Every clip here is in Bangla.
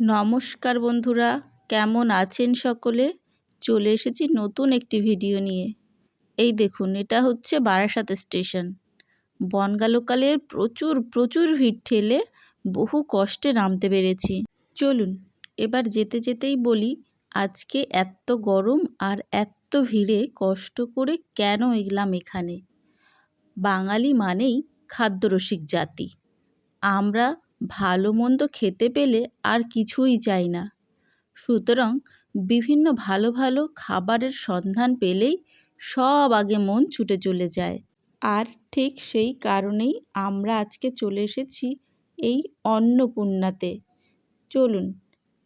নমস্কার বন্ধুরা, কেমন আছেন সকলে? চলে এসেছি নতুন একটি ভিডিও নিয়ে। এই দেখুন, এটা হচ্ছে বারাসাত স্টেশন। বনগা লোকালের প্রচুর প্রচুর ভিড় ঠেলে বহু কষ্টে নামতে পেরেছি। চলুন, এবার যেতে যেতেই বলি, আজকে এত গরম আর এত ভিড়ে কষ্ট করে কেন এলাম এখানে? বাঙালি মানেই খাদ্যরসিক জাতি। আমরা ভালো মন্দ খেতে পেলে আর কিছুই চাই না। সুতরাং বিভিন্ন ভালো ভালো খাবারের সন্ধান পেলেই সব আগে মন ছুটে চলে যায়। আর ঠিক সেই কারণেই আমরা আজকে চলে এসেছি এই অন্নপূর্ণাতে। চলুন,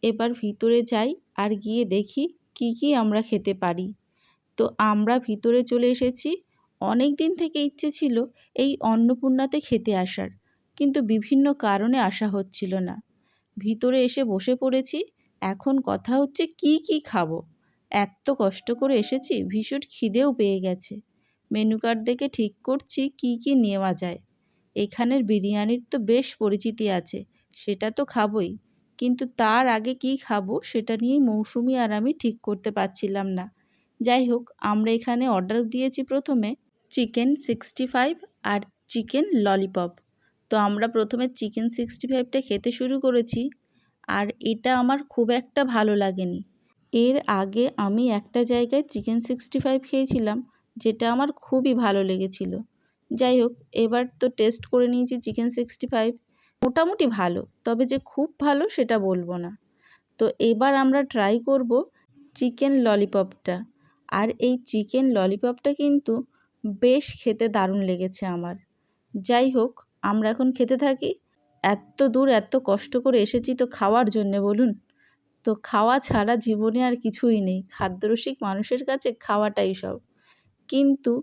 এবার ভিতরে যাই আর গিয়ে দেখি কি কি আমরা খেতে পারি। তো আমরা ভিতরে চলে এসেছি। অনেক দিন থেকে ইচ্ছে ছিল এই অন্নপূর্ণাতে খেতে আসার। কিন্তু বিভিন্ন কারণে আসা হচ্ছিল না। ভিতরে এসে বসে পড়েছি, এখন কথা হচ্ছে কি কি খাব? এত কষ্ট করে এসেছি, ভীষণ খিদেও পেয়ে গেছে। মেনু কার্ড দেখে ঠিক করছি কি কি নেওয়া যায়। এখানের বিরিয়ানির তো বেশ পরিচিতি আছে, সেটা তো খাবই। কিন্তু তার আগে কি খাব, সেটা নিয়েই মৌসুমি আর আমি ঠিক করতে পারছিলাম না। যাই হোক, আমরা এখানে অর্ডার দিয়েছি প্রথমে চিকেন সিক্সটি ফাইভ আর চিকেন ললিপপ। তো আমরা প্রথমে চিকেন সিক্সটি ফাইভটা খেতে শুরু করেছি আর এটা আমার খুব একটা ভালো লাগেনি। এর আগে আমি একটা জায়গায় চিকেন সিক্সটি ফাইভ খেয়েছিলাম, যেটা আমার খুবই ভালো লেগেছিল। যাই হোক, এবার তো টেস্ট করে নিয়েছি চিকেন সিক্সটি ফাইভ। মোটামুটি ভালো, তবে যে খুব ভালো সেটা বলব না। তো এবার আমরা ট্রাই করব চিকেন ললিপপটা। আর এই চিকেন ললিপপটা কিন্তু বেশ খেতে দারুণ লেগেছে আমার। যাই হোক আমরা এখন খেতে থাকি? এত দূর এত কষ্ট করে এসেছি তো খাওয়ার জন্যে বলুন। তো খাওয়া ছাড়া জীবনে আর কিছুই নেই। খাদ্যরসিক মানুষের কাছে খাওয়াটাই সব। কিন্তু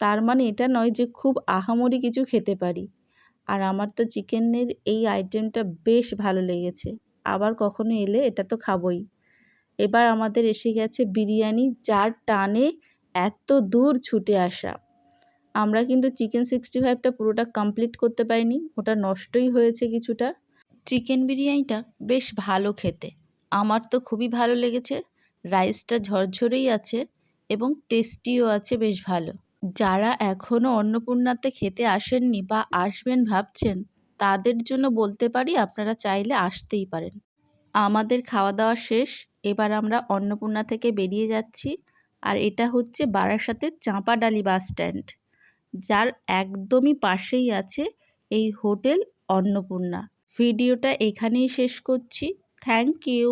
তার মানে এটা নয় যে খুব আহামরি কিছু খেতে পারি। আর আমার তো চিকেনের এই আইটেমটা বেশ ভালো লেগেছে। আবার কখনো এলে এটা তো খাবই। এবার আমাদের এসে গেছে বিরিয়ানি, যার টানে এত দূর ছুটে আসা। আমরা কিন্তু চিকেন সিক্সটি ফাইভটা পুরোটা কমপ্লিট করতে পারিনি, ওটা নষ্টই হয়েছে কিছুটা। চিকেন বিরিয়ানিটা বেশ ভালো খেতে, আমার তো খুবই ভালো লেগেছে রাইসটা ঝরঝরেই আছে এবং টেস্টিও আছে বেশ ভালো। যারা এখনও অন্নপূর্ণাতে খেতে আসেননি বা আসবেন ভাবছেন, তাদের জন্য বলতে পারি আপনারা চাইলে আসতেই পারেন। আমাদের খাওয়া দাওয়া শেষ, এবার আমরা অন্নপূর্ণা থেকে বেরিয়ে যাচ্ছি, আর এটা হচ্ছে বারাসাতের চাঁপাডালি বাস স্ট্যান্ড যার একদমই পাশেই আছে এই হোটেল অন্নপূর্ণা। ভিডিওটা এখানেই শেষ করছি। Thank you.